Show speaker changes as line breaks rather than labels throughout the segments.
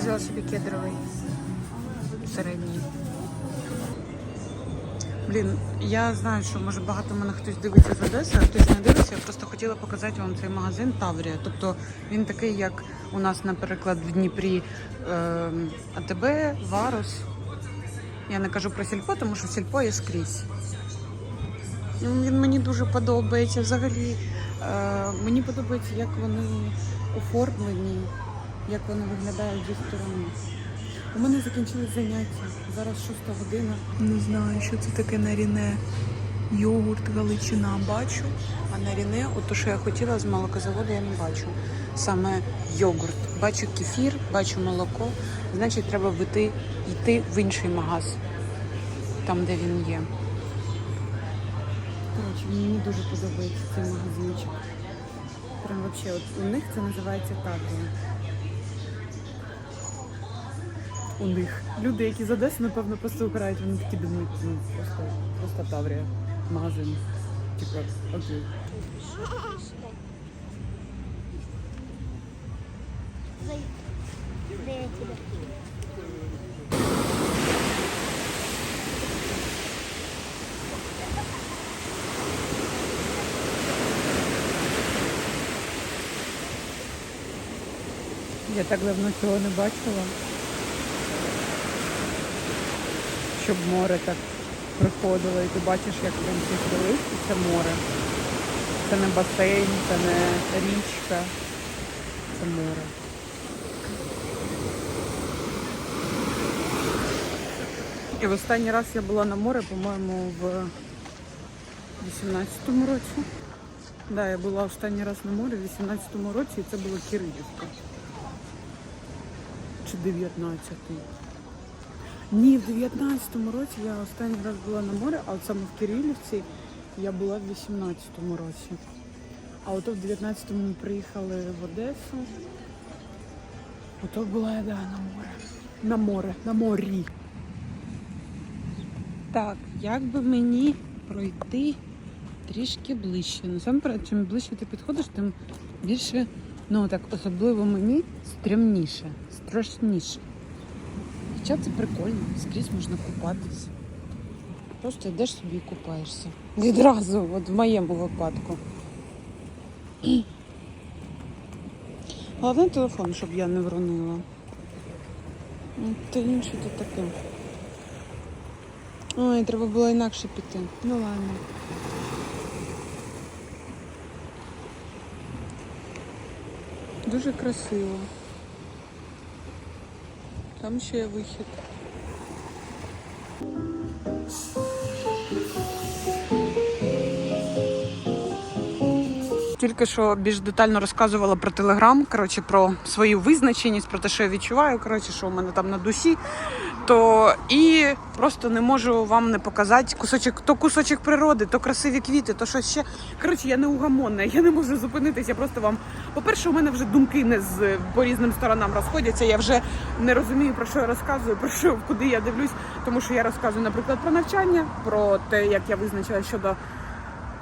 взяла собі кедровий середній. Блін, я знаю, що може багато мене хтось дивиться з Одеси, а хтось не дивиться. Я просто хотіла показати вам цей магазин Таврія. Тобто він такий, як у нас, наприклад, в Дніпрі е, АТБ, Варус. Я не кажу про сільпо, тому що сільпо є скрізь. Ну, Він мені дуже подобається. Взагалі е, мені подобається, як вони оформлені, як вони виглядають зі сторони. У мене закінчились заняття. Зараз шоста година.
Не знаю, що це таке на ріне. Йогурт, галичина бачу.
А на ріне, от то, що я хотіла з молокозаводу, я не бачу. Саме йогурт. Бачу кефір, бачу молоко. Значить, треба йти, йти в інший магаз, там, де він є. Коротше, мені дуже подобається цей магазинчик. Прям вообще, от у них це називається Таврія. У них. Люди, які з Одеси, напевно, просто грають, вони такі думають, ну просто, просто Таврія. Магазин. Типа, окей.
Я
так давно цього не бачила. Щоб море так приходило, і ти бачиш, як Франківське лист, і це море. Це не басейн, це не річка, це море. І в останній раз я була на море, по-моєму, в 18-му році. Да, я була останній раз на морі в 18-му році, і це було Кирилівка. Чи 19-й. Ні, в 19-му році я останній раз була на морі, а от саме в Кирилівці я була в 18-му році. А ото в 19-му ми приїхали в Одесу. Ото була я да, на море. На море, на морі. Так, як би мені пройти трішки ближче. Насамперед, чим ближче ти підходиш, тим більше, ну так, особливо мені стрімніше, страшніше. Хоча це прикольно, скрізь можна купатися. Просто йдеш собі і купаєшся. Відразу, от в моєму випадку. Головне телефон, щоб я не вронила. Ну, Та інше то таке. Ой, треба було інакше піти. Ну ладно. Дуже красиво. Там ще є вихід. Тільки що більш детально розказувала про телеграм, коротше, про свою визначеність, про те, що я відчуваю, коротше, що у мене там на душі. То і просто не можу вам не показати кусочок, то кусочок природи, то красиві квіти, то що ще. Коротше, я не угамонна, я не можу зупинитися. Я просто вам. По-перше, у мене вже думки не з по різним сторонам розходяться. Я вже не розумію про що я розказую, про що куди я дивлюсь, тому що я розказую, наприклад, про навчання, про те, як я визначила щодо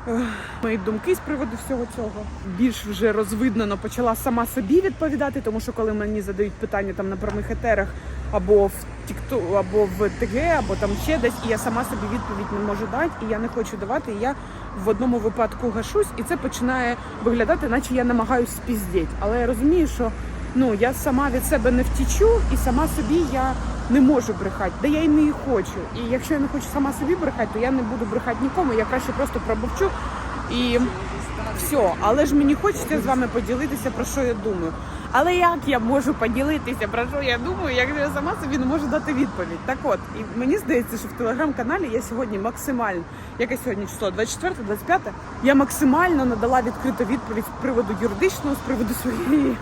Ех, Мої думки з приводу всього цього більш вже розвиднено почала сама собі відповідати, тому що коли мені задають питання там на прямих етерах або в TikTok, або в ТГ, або там ще десь, і я сама собі відповідь не можу дати, і я не хочу давати. І я в одному випадку гашусь, і це починає виглядати, наче я намагаюсь спіздіть. Але я розумію, що ну я сама від себе не втічу, і сама собі я не можу брехати, де я і не хочу. І якщо я не хочу сама собі брехати, то я не буду брехати нікому. Я краще просто промовчу і все. Але ж мені хочеться з вами поділитися про що я думаю. Але як я можу поділитися про що я думаю, якщо я сама собі не можу дати відповідь? Так от, і мені здається, що в телеграм-каналі я сьогодні максимально, яке сьогодні число 24, 25, я максимально надала відкриту відповідь з приводу юридичного, з приводу своєї е,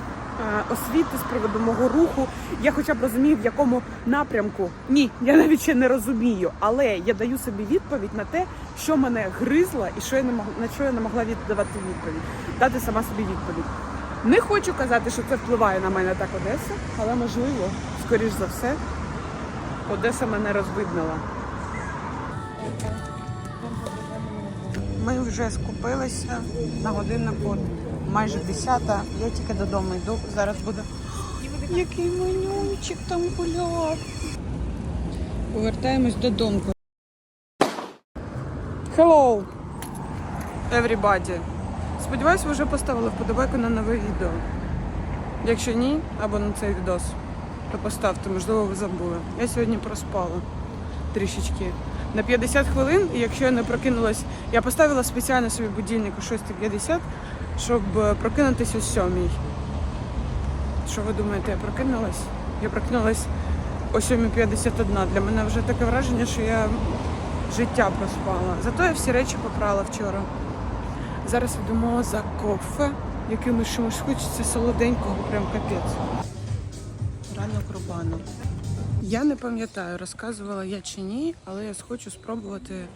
освіти, з приводу мого руху. Я хоча б розумію, в якому напрямку. Ні, я навіть ще не розумію, але я даю собі відповідь на те, що мене гризло і що я не мог, на що я не могла віддавати відповідь, дати сама собі відповідь. Не хочу казати, що це впливає на мене так Одеса, але можливо, скоріш за все, Одеса мене розвиднила. Ми вже скупилися на годиннику майже 10. Я тільки додому йду. Зараз буду Який манюнчик там гуляв. Повертаємось додому. Hello, everybody. Сподіваюсь, ви вже поставили вподобайку на нове відео. Якщо ні, або на цей відос, то поставте, можливо, ви забули. Я сьогодні проспала трішечки на 50 хвилин, і якщо я не прокинулась, я поставила спеціально собі будильник о 6.50, щоб е, прокинутись о 7. Що ви думаєте, я прокинулась? Я прокинулась о 7.51. Для мене вже таке враження, що я життя проспала. Зато я всі речі попрала вчора. Зараз йдемо за кофе, яким чомусь хочеться солоденького, прям капець. Ранок рубану. Я не пам'ятаю, розказувала я чи ні, але я хочу спробувати е,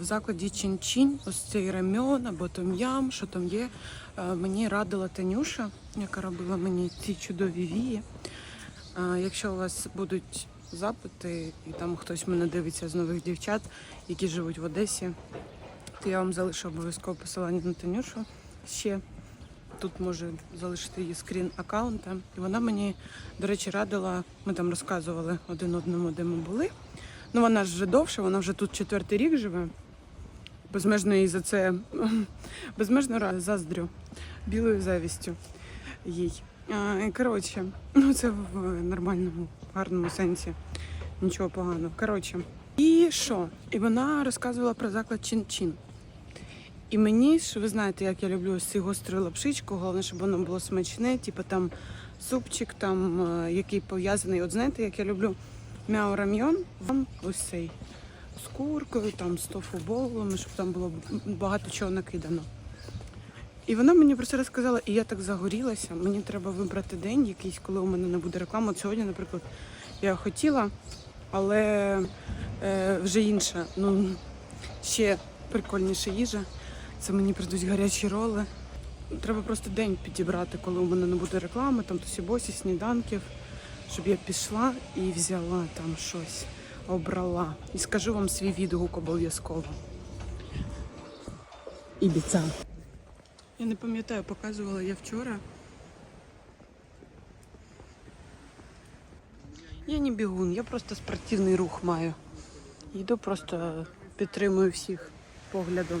в закладі Чин-Чин ось цей рамьон або том'ям, що там є. Е, Мені радила Танюша, яка робила мені ці чудові вії. Е, Якщо у вас будуть запити, і там хтось мене дивиться з нових дівчат, які живуть в Одесі, то я вам залишу обов'язково посилання на Танюшу ще. Тут може залишити її скрін аккаунта. І вона мені, до речі, радила. Ми там розказували один одному, де ми були. Ну вона ж вже довше, вона вже тут четвертий рік живе. Безмежно їй за це безмежно заздрю білою завістю їй. Коротше, ну це в нормальному, гарному сенсі. Нічого поганого. Коротше. І що? І вона розказувала про заклад Чин-Чин. І мені ж ви знаєте, як я люблю ось цю гостру лапшичку, головне, щоб воно було смачне, типу там супчик, там е, який пов'язаний. От знаєте, як я люблю мяу рамйон, ось цей з куркою, там з тофу-болами, щоб там було багато чого накидано. І вона мені про це розказала, і я так загорілася. Мені треба вибрати день якийсь, коли у мене не буде реклами. От сьогодні, наприклад, я хотіла, але е, вже інша. Ну, ще прикольніша їжа. Це мені прийдуть гарячі роли. Треба просто день підібрати, коли у мене не буде реклами, там тусі-босі, сніданків, щоб я пішла і взяла там щось, обрала. І скажу вам свій відгук обов'язково. Ібіца. Я не пам'ятаю, показувала я вчора. Я не бігун, я просто спортивний рух маю. Йду просто підтримую всіх поглядом.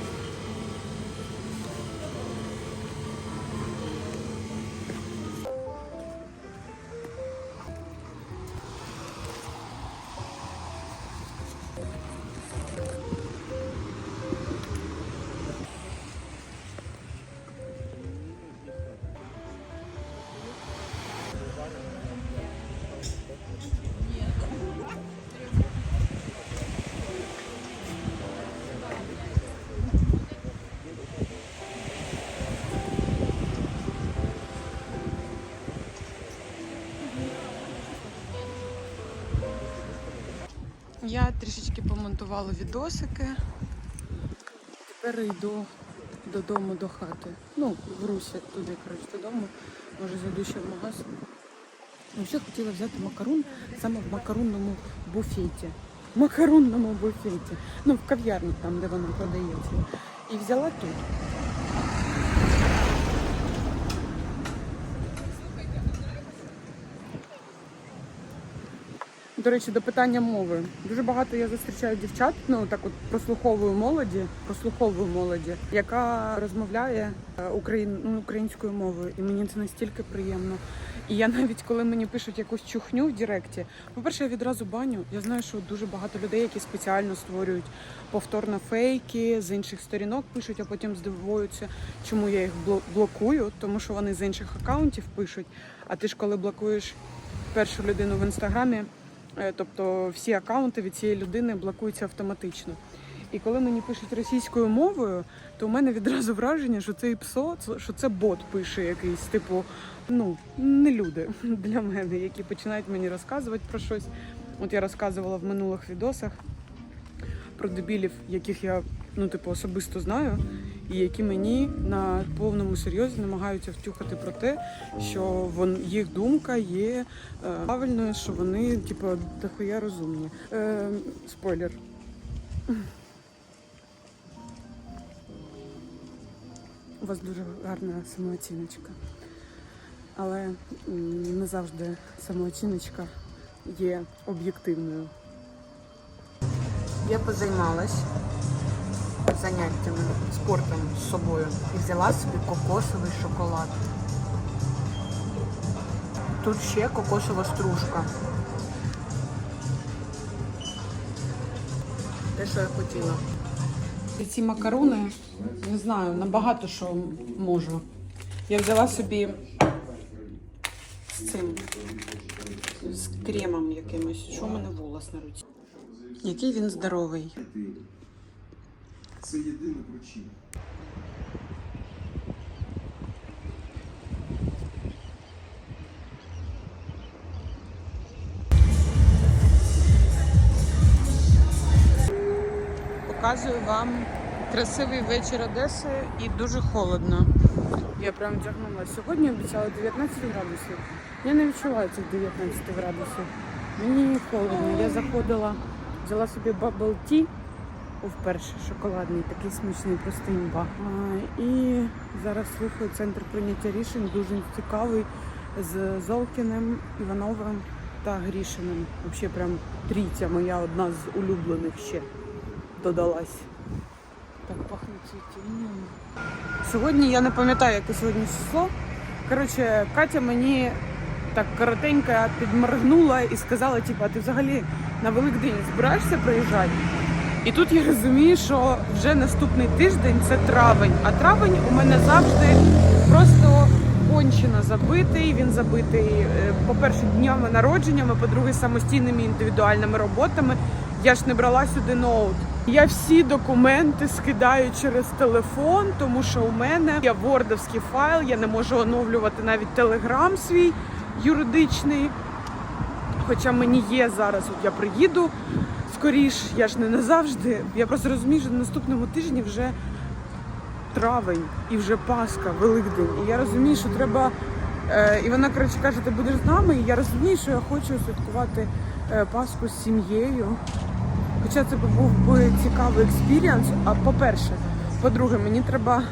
трішечки помонтувала відосики. Тепер йду додому до хати. Ну, в Русі туди, коротше, додому. Може, зайду ще в магазин. Ну, ще хотіла взяти макарон саме в макаронному буфеті. В макаронному буфеті. Ну, в кав'ярні там, де воно продається. І взяла тут. До речі, до питання мови. Дуже багато я зустрічаю дівчат, ну так от прослуховую молоді, прослуховую молоді, яка розмовляє е, україн, ну, українською мовою, і мені це настільки приємно. І я навіть коли мені пишуть якусь чухню в Директі, по-перше, я відразу баню. Я знаю, що дуже багато людей, які спеціально створюють повторно фейки з інших сторінок, пишуть, а потім здивуються, чому я їх блокую, тому що вони з інших акаунтів пишуть. А ти ж коли блокуєш першу людину в інстаграмі. Е, Тобто всі акаунти від цієї людини блокуються автоматично. І коли мені пишуть російською мовою, то у мене відразу враження, що це ПСО, що це бот пише якийсь, типу, ну, не люди для мене, які починають мені розказувати про щось. От я розказувала в минулих відосах про дебілів, яких я ну, типу, особисто знаю, і які мені на повному серйозі намагаються втюхати про те, що вон, їх думка є е, правильною, що вони, типу, дохуя розумні. Е, спойлер. У вас дуже гарна самооціночка. але не завжди самооціночка є об'єктивною. Я позаймалась заняттями спортом з собою і взяла собі кокосовий шоколад. Тут ще кокосова стружка. Те, що я хотіла. І ці макарони, не знаю, набагато що можу. Я взяла собі з цим, з кремом якимось. Що в мене волос на руці? Який він здоровий.
Це єдина причина.
Показую вам красивий вечір Одеси і дуже холодно. Я прям вдягнула. Сьогодні обіцяла 19 градусів. Я не відчуваю цих 19 градусів. Мені холодно. Я заходила, взяла собі bubble tea, вперше шоколадний, такий смачний, простий імба. І зараз слухаю центр прийняття рішень, дуже цікавий з Золкіним, Івановим та Грішиним. Взагалі прям трійця моя одна з улюблених ще додалась. Так пахне цвітінням. Сьогодні я не пам'ятаю, яке сьогодні число. Коротше, Катя мені так коротенько підморгнула і сказала, типу, а ти взагалі на Великдень збираєшся приїжджати? І тут я розумію, що вже наступний тиждень це травень, а травень у мене завжди просто кончено забитий. Він забитий, е, по-перше, днями народженнями, по-друге, самостійними індивідуальними роботами. Я ж не брала сюди ноут. Я всі документи скидаю через телефон, тому що у мене є вордовський файл, я не можу оновлювати навіть телеграм свій юридичний. Хоча мені є зараз, от я приїду скоріш, я ж не назавжди. Я просто розумію, що на наступному тижні вже травень і вже Пасха, Великдень. І я розумію, що треба. е, І вона, коротше, каже, ти будеш з нами. І я розумію, що я хочу святкувати е, Пасху з сім'єю. Хоча це був би цікавий експіріанс. А по-перше, по-друге, мені треба.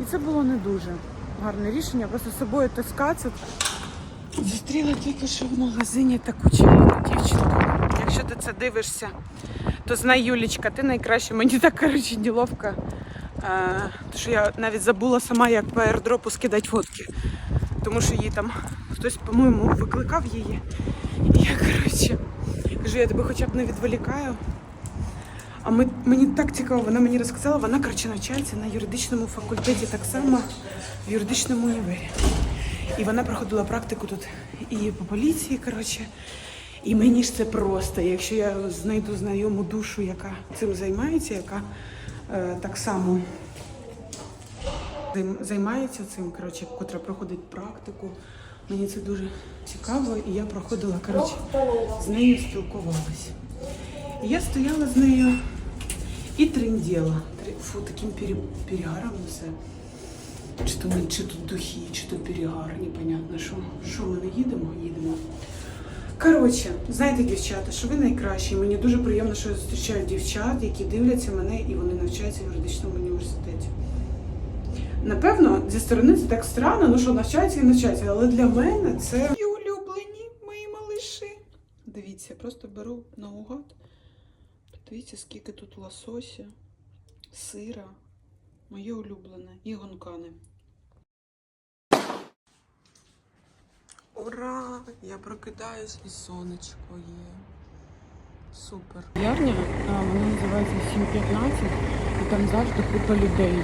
І це було не дуже гарне рішення. Просто з собою таскатися. Зустріла тільки що в магазині таку чарівну дівчинку. Якщо ти це дивишся, то знай, Юлічка, ти найкраща. Мені так коротше неловко. Тому що я навіть забула сама, як по аірдропу скидати фотки. Тому що її там хтось, по-моєму, викликав її. І я, коротше, кажу, я тебе хоча б не відволікаю. А ми, мені так цікаво, вона мені розказала, вона коротше навчається на юридичному факультеті так само в юридичному універі. І вона проходила практику тут і по поліції, коротше. І мені ж це просто. Якщо я знайду знайому душу, яка цим займається, яка е, так само займається цим, коротше, котра проходить практику. Мені це дуже цікаво, і я проходила, коротше, з нею спілкувалася. І я стояла з нею і тринділа. Фу, таким пере- перегаром все. Чи то, чи тут духи, чи то перегар, непонятно, що, що ми не їдемо, їдемо. Коротше, знаєте, дівчата, що ви найкращі. Мені дуже приємно, що я зустрічаю дівчат, які дивляться мене і вони навчаються в юридичному університеті. Напевно, зі сторони це так странно, ну що навчаються і навчаються, але для мене це мої улюблені, мої малиші. Дивіться, я просто беру наугад. Подивіться, скільки тут лосося, сира, моє улюблене і гонкани. Ура! Я прокидаюсь і сонечко є. Супер. Ярня, вона називається 7.15 і там завжди купа людей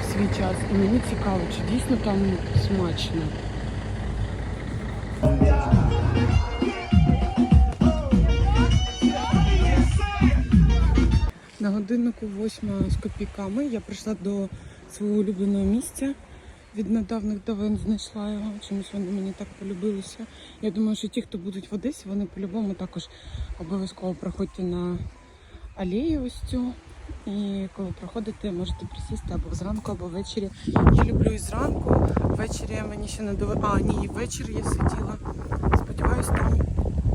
в свій час. І мені цікаво, чи дійсно там смачно. На годиннику восьма з копійками я прийшла до свого улюбленого місця. Від недавних давен знайшла його. Чомусь вони мені так полюбилися. Я думаю, що ті, хто будуть в Одесі, вони по-любому також обов'язково проходьте на алею ось цю. І коли проходите, можете присісти або зранку, або ввечері. Я люблю і зранку. Ввечері мені ще не довело. А, ні, ввечері я сиділа. Сподіваюсь, там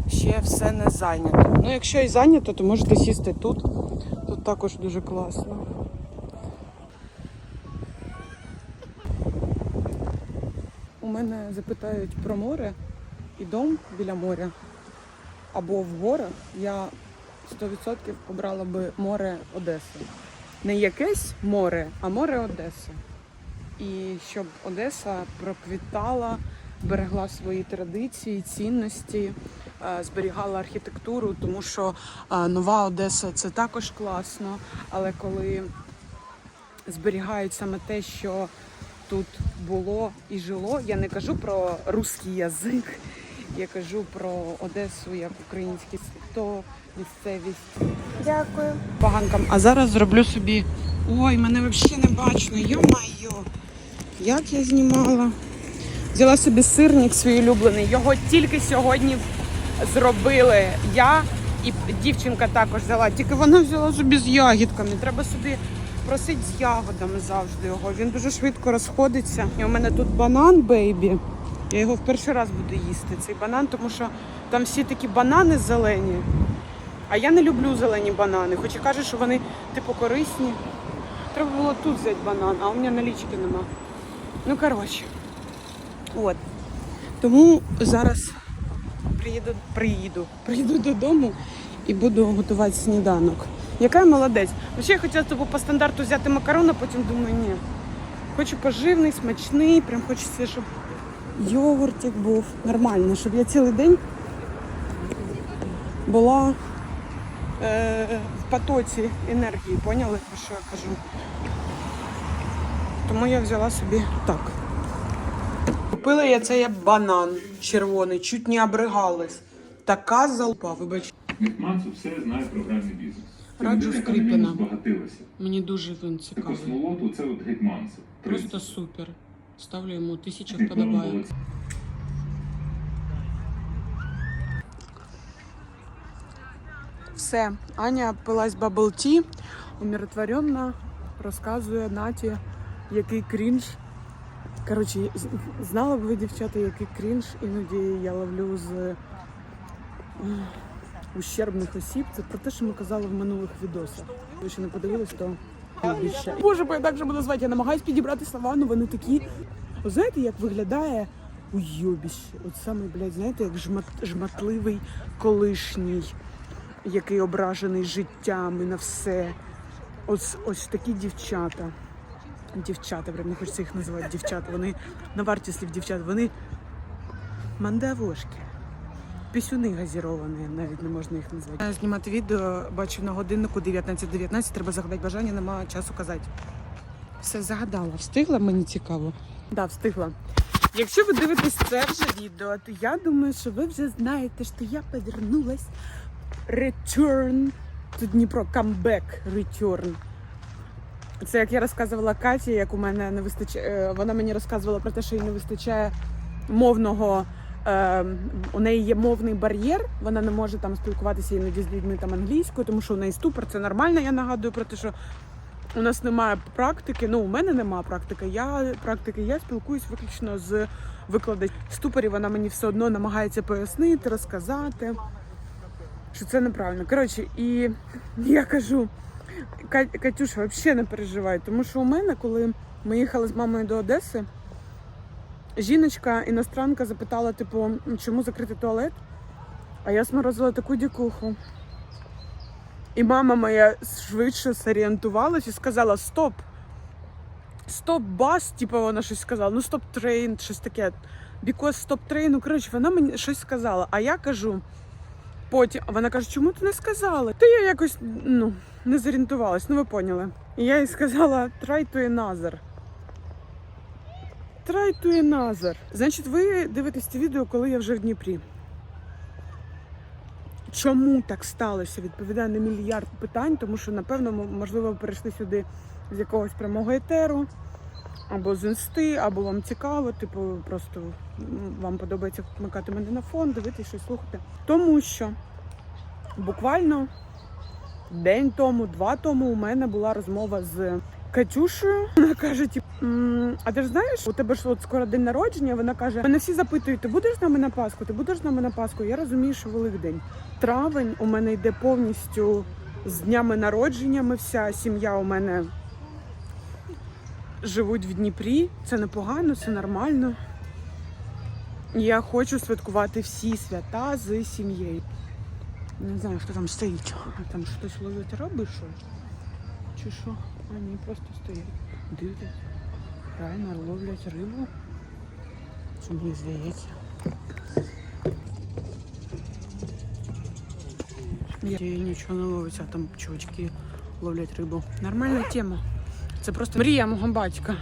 ще все не зайнято. Ну, якщо і зайнято, то можете сісти тут. Тут також дуже класно. Мене запитають про море і дом біля моря або в горах, я 100% обрала би море Одеси. Не якесь море, а море Одеси. І щоб Одеса проквітала, берегла свої традиції, цінності, е, зберігала архітектуру, тому що е, нова Одеса це також класно. Але коли зберігають саме те, що тут було і жило, я не кажу про русський язик, я кажу про Одесу як український то місцевість.
Дякую.
Поганкам. А зараз зроблю собі. Ой, мене взагалі не бачно. Йо-майо. Як я знімала. Взяла собі сирник свій улюблений. Його тільки сьогодні зробили. Я і дівчинка також взяла. Тільки вона взяла собі з ягідками. Треба собі просити з ягодами завжди його. Він дуже швидко розходиться. І у мене тут банан бейбі. Я його в перший раз буду їсти. Цей банан, тому що там всі такі банани зелені. А я не люблю зелені банани, хоч і кажуть, що вони типу корисні. Треба було тут взяти банан, а у мене налічки нема. Ну, коротше. От. Тому зараз приїду, приїду, приїду додому і буду готувати сніданок. Яка я молодець. Ще я хотіла тобі по стандарту взяти макарон, а потім думаю, ні. Хочу поживний, смачний, прям хочеться, щоб йогуртик був нормально, щоб я цілий день була е, в потоці енергії, поняли, про що я кажу? Тому я взяла собі так. Купила я цей банан червоний, чуть не обригалась. Така залпа, вибач.
Мехманцев все знає програмний бізнес.
Раджу Скрипіна. Мені дуже він цікавий.
космолот, це от гетьманцев.
Просто супер. Ставлю йому тисячу
Диплом
Все, Аня пилась бабл ті, умиротворенно розказує Наті, який крінж. Коротше, знала б ви, дівчата, який крінж іноді я ловлю з ущербних осіб. Це про те, що ми казали в минулих відосах. Ви ще не подивились, то більше. Боже, бо я так же буду звати. Я намагаюсь підібрати слова, але вони такі. Ви знаєте, як виглядає уйобіще? От саме, блядь, знаєте, як жмат, жматливий колишній який ображений життям і на все. Ось, ось такі дівчата. Дівчата, прям не хочеться їх називати дівчата. Вони на варті слів дівчат, вони мандавошки. Пісюни газіровані, навіть не можна їх назвати. Знімати відео, бачу на годиннику 19.19, треба загадати бажання, немає часу казати. Все загадала, встигла, мені цікаво. Так, да, встигла. Якщо ви дивитесь це вже відео, то я думаю, що ви вже знаєте, що я повернулась Return to Дніпро, Comeback Return. Це як я розказувала Каті, як у мене не вистачає. Вона мені розказувала про те, що їй не вистачає мовного. Е, у неї є мовний бар'єр, вона не може там спілкуватися іноді з людьми там англійською, тому що у неї ступор, це нормально. Я нагадую про те, що у нас немає практики. Ну, у мене немає практики. Я практики, я спілкуюсь виключно з викладачем. Ступорі вона мені все одно намагається пояснити, розказати що це неправильно. Коротше, і я кажу, Катюша, взагалі не переживай, тому що у мене, коли ми їхали з мамою до Одеси, жіночка іностранка запитала, типу, чому закритий туалет? А я сморозила таку дікуху. І мама моя швидше зорієнтувалась і сказала: Стоп! Стоп бас, типу вона щось сказала, ну стоп трейн, щось таке. Because стоп трейн, ну коротше, вона мені щось сказала. А я кажу, Потім вона каже, чому ти не сказала? Та я якось ну, не зорієнтувалась, ну ви поняли. І я їй сказала try to another. Try to another. Значить, ви дивитесь це відео, коли я вже в Дніпрі. Чому так сталося? Відповідає на мільярд питань, тому що, напевно, можливо, ви перейшли сюди з якогось прямого етеру, або з інсти, або вам цікаво, типу, просто вам подобається вмикати мене на фон, дивитися щось слухати. Тому що буквально день тому, два тому у мене була розмова з Катюшею. Вона каже: тип, а ти ж знаєш, у тебе ж от скоро день народження. Вона каже: мене всі запитують, ти будеш з нами на Пасху? Ти будеш з нами на Пасху? Я розумію, що Великдень. Травень у мене йде повністю з днями народженнями. Вся сім'я у мене живуть в Дніпрі. Це непогано, це нормально. Я хочу святкувати всі свята з сім'єю. Не знаю, хто там стоїть. Там хтось ловить риби, що? Чи що? А просто стоять. Дивляться. Правильно, ловлять рибу. Що мені здається. Я нічого не ловиться, а там чувачки ловлять рибу. Нормальна тема. Це просто мрія мого батька.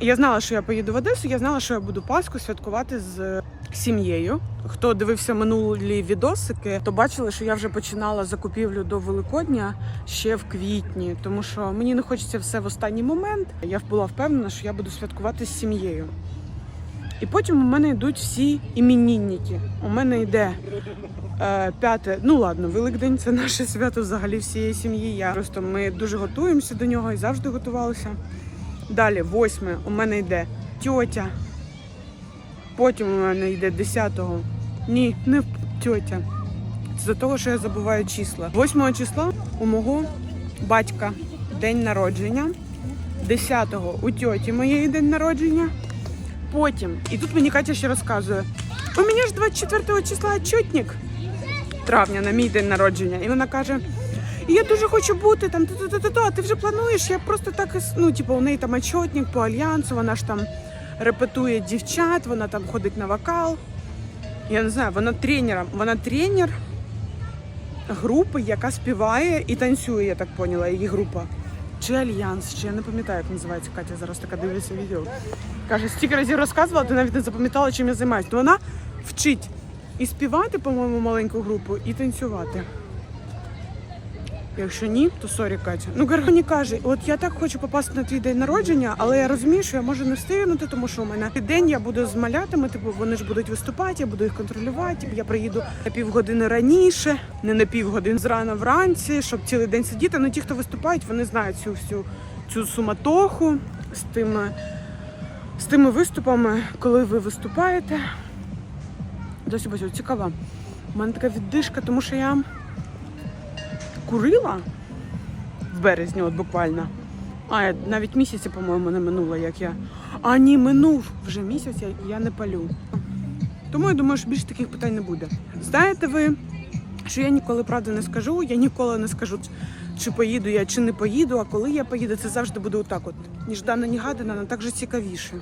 Я знала, що я поїду в Одесу, я знала, що я буду Пасху святкувати з сім'єю. Хто дивився минулі відосики, то бачили, що я вже починала закупівлю до Великодня ще в квітні, тому що мені не хочеться все в останній момент. Я була впевнена, що я буду святкувати з сім'єю. І потім у мене йдуть всі іменінники. У мене йде е, п'яте, ну ладно, Великдень це наше свято взагалі всієї сім'ї. Я просто ми дуже готуємося до нього і завжди готувалися. Далі, восьме, у мене йде тьотя. Потім у мене йде десятого. Ні, не тьотя. Це за того, що я забуваю числа. 8 числа у мого батька день народження. 10-го у тьоті моєї день народження. Потім, і тут мені Катя ще розказує: у мене ж 24 числа отчетник травня на мій день народження. І вона каже: «І я дуже хочу бути там, то-то-то-то, а ти вже плануєш? Я просто так, ну, типу, у неї там отчетник по альянсу, вона ж там репетує дівчат, вона там ходить на вокал. Я не знаю, вона тренером, вона тренер групи, яка співає і танцює, я так поняла, її група. Чи альянс, чи я не пам'ятаю, як називається Катя. Зараз така дивиться відео. Каже, стільки разів розказувала, ти навіть не запам'ятала, чим я займаюся. То вона вчить і співати, по-моєму, маленьку групу, і танцювати. Якщо ні, то сорі, Катя. Ну, коротше, каже, от я так хочу попасти на твій день народження, але я розумію, що я можу не встигнути, тому що у мене день я буду з малятами, типу вони ж будуть виступати, я буду їх контролювати. Я приїду на півгодини раніше, не на півгодини зрано вранці, щоб цілий день сидіти. Ну ті, хто виступають, вони знають цю всю цю суматоху з тими, з тими виступами, коли ви виступаєте. Досі бачу, цікаво. У мене така віддишка, тому що я курила в березні, от буквально. А, навіть місяці, по-моєму, не минуло, як я. А ні, минув вже місяць, я, не палю. Тому я думаю, що більше таких питань не буде. Знаєте ви, що я ніколи правди не скажу, я ніколи не скажу, чи поїду я, чи не поїду, а коли я поїду, це завжди буде отак от. Ніждана, нігадана, але так же цікавіше.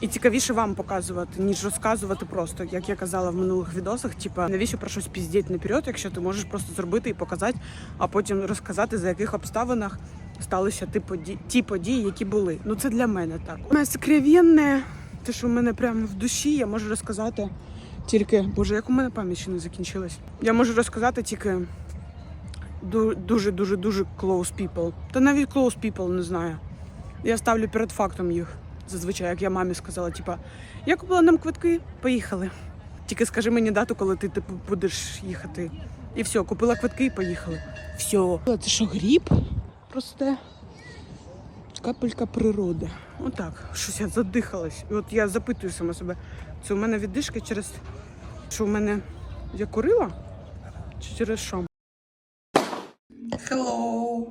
І цікавіше вам показувати, ніж розказувати просто, як я казала в минулих відосах. Типа, навіщо про щось піздіть наперед, якщо ти можеш просто зробити і показати, а потім розказати, за яких обставинах сталися ті події, ті події, які були. Ну це для мене так. У мене сокровенне, те, що в мене прямо в душі, я можу розказати тільки, боже, як у мене пам'ять ще не закінчилась. Я можу розказати тільки дуже дуже дуже close people. Та навіть close people не знаю. Я ставлю перед фактом їх. Зазвичай, як я мамі сказала, типа, я купила нам квитки, поїхали. Тільки скажи мені дату, коли ти типу, будеш їхати. І все, купила квитки і поїхали. Все. Це що, гріб? Просто капелька природи. Отак. Щось я задихалась. І от я запитую сама себе, це у мене віддишка через що у мене я курила? Чи через що? Hello.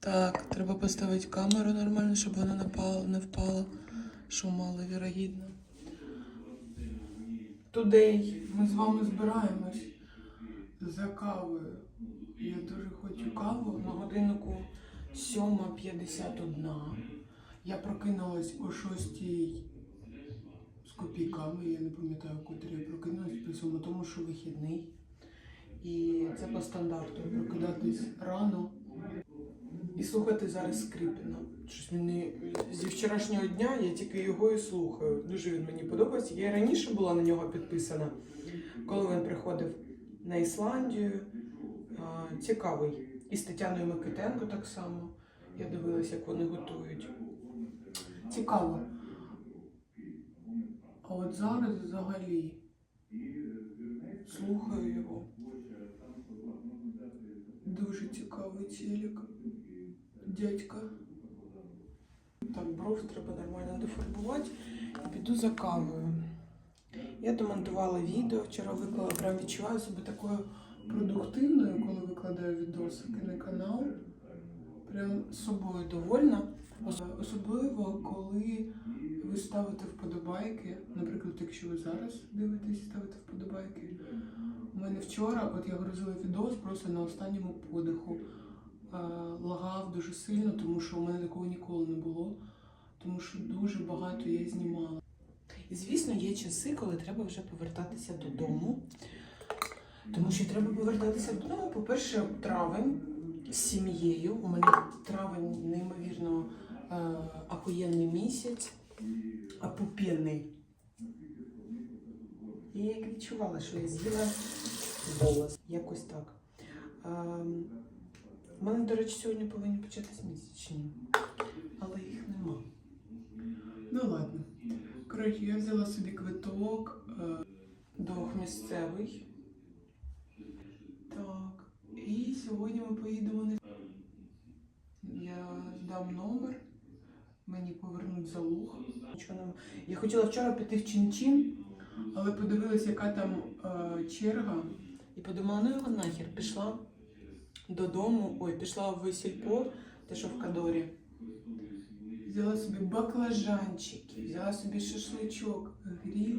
Так, треба поставити камеру нормально, щоб вона не впала, не впала, що маловірогідно. Today ми з вами збираємось за кавою. Я дуже хочу каву на годиннику 7.51. Я прокинулась о 6 з копійками, я не пам'ятаю, котрі я прокинулась, при тому, що вихідний. І це по стандарту прокидатись рано і слухати зараз Скрипіна. Щось мені зі вчорашнього дня я тільки його і слухаю. Дуже він мені подобається. Я і раніше була на нього підписана, коли він приходив на Ісландію. Цікавий. І з Тетяною Микитенко так само. Я дивилася, як вони готують. Цікаво. А от зараз взагалі слухаю його. Дуже цікавий телек. Дядька. Так, бров треба нормально дофарбувати. І піду за кавою. Я домонтувала відео, вчора виклала, прям відчуваю себе такою продуктивною, коли викладаю відосики на канал. Прям собою довольна. Особливо, коли
ви ставите вподобайки, наприклад, якщо ви зараз дивитесь, ставите вподобайки. У мене вчора, от я грузила відос просто на останньому подиху. Е, Лагав дуже сильно, тому що у мене такого ніколи не було. Тому що дуже багато я знімала.
І звісно, є часи, коли треба вже повертатися додому. Тому що треба повертатися додому. По-перше, травень з сім'єю. У мене травень неймовірно е, ахуєнний місяць, апупєнний. Я як відчувала, що я з'їла волос. Якось так. У мене, до речі, сьогодні повинні початись місячні, але їх нема.
Ну ладно. Коротше, я взяла собі квиток. е,
Двохмісцевий.
Так. І сьогодні ми поїдемо на. Я здам номер, мені повернуть.
Нічого. Я хотіла вчора піти в Чин-Чин
Але подивилась, яка там е, черга.
і подумала, ну його нахер. Пішла додому, ой, пішла в сільпо, те, що в Кадорі.
Взяла собі баклажанчики, взяла собі шашличок, гріль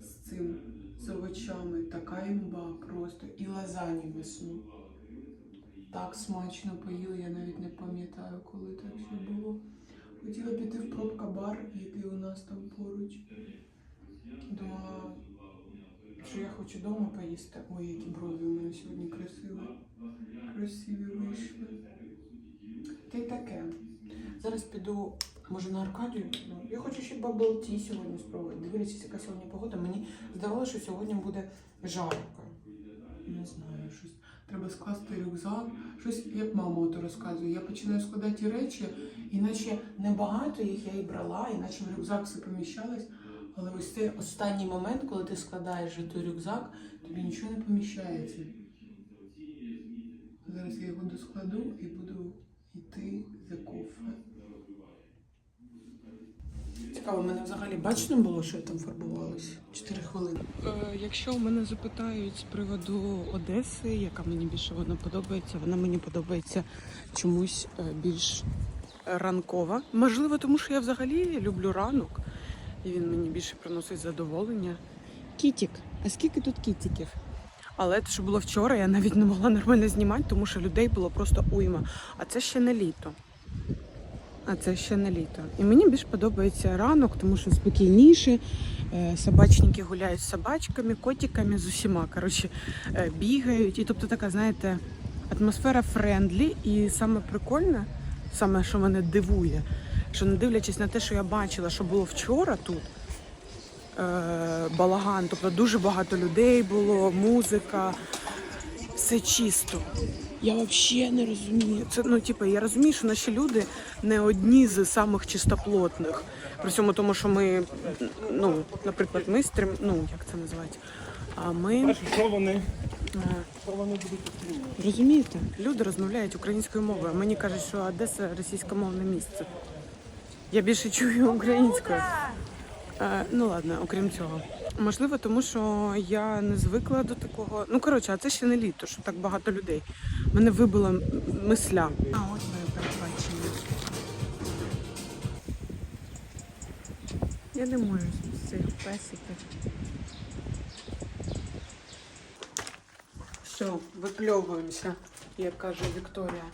з цим, з овочами, така імба просто. І лазанью м'ясну. Так смачно поїла, я навіть не пам'ятаю, коли так ще було. Хотіла піти в пробка бар, який у нас там поруч. Думала, що я хочу вдома поїсти. Ой, які брови у мене сьогодні красиві. Красиві вийшли. Та й таке.
Зараз піду, може, на Аркадію. Я хочу ще бабл ті сьогодні спробувати. Дивлячись, яка сьогодні погода. Мені здавалося, що сьогодні буде жарко.
Не знаю, щось. Треба скласти рюкзак. Щось, як мама ото розказує. Я починаю складати речі, іначе небагато їх я і брала, іначе в рюкзак все поміщалось. Але ось цей останній момент, коли ти складаєш же той рюкзак, тобі нічого не поміщається. Зараз я його доскладу і буду йти за кофе.
Цікаво, мене взагалі бачно було, що я там фарбувалась. Чотири хвилини.
Е, Якщо мене запитають з приводу Одеси, яка мені більше вона подобається, вона мені подобається чомусь е, більш ранкова. Можливо, тому що я взагалі люблю ранок, і він мені більше приносить задоволення. Кітік. А скільки тут кітіків? Але те, що було вчора, я навіть не могла нормально знімати, тому що людей було просто уйма. А це ще не літо. А це ще не літо. І мені більш подобається ранок, тому що спокійніше. Е, Собачники гуляють з собачками, котиками, з усіма. Коротше, е, бігають. І тобто така, знаєте, атмосфера френдлі. І саме прикольне, саме що мене дивує, що не дивлячись на те, що я бачила, що було вчора тут. е, Балаган, тобто дуже багато людей було, музика, все чисто. Я взагалі не розумію. Це ну, типу, я розумію, що наші люди не одні з самих чистоплотних. При всьому тому, що ми, ну, наприклад, ми стрім, ну як це називається? А ми
Що вони?
е,
Що вони будуть
розумієте, люди розмовляють українською мовою. а Мені кажуть, що Одеса російськомовне місце. Я більше чую українською. Е, ну ладно, окрім цього. Можливо, тому що я не звикла до такого. Ну коротше, а це ще не літо, що так багато людей. Мене вибила мисля.
А от моє передбачення.
Я не можу з цих песиків.
Все, викльовуємося, як каже Вікторія.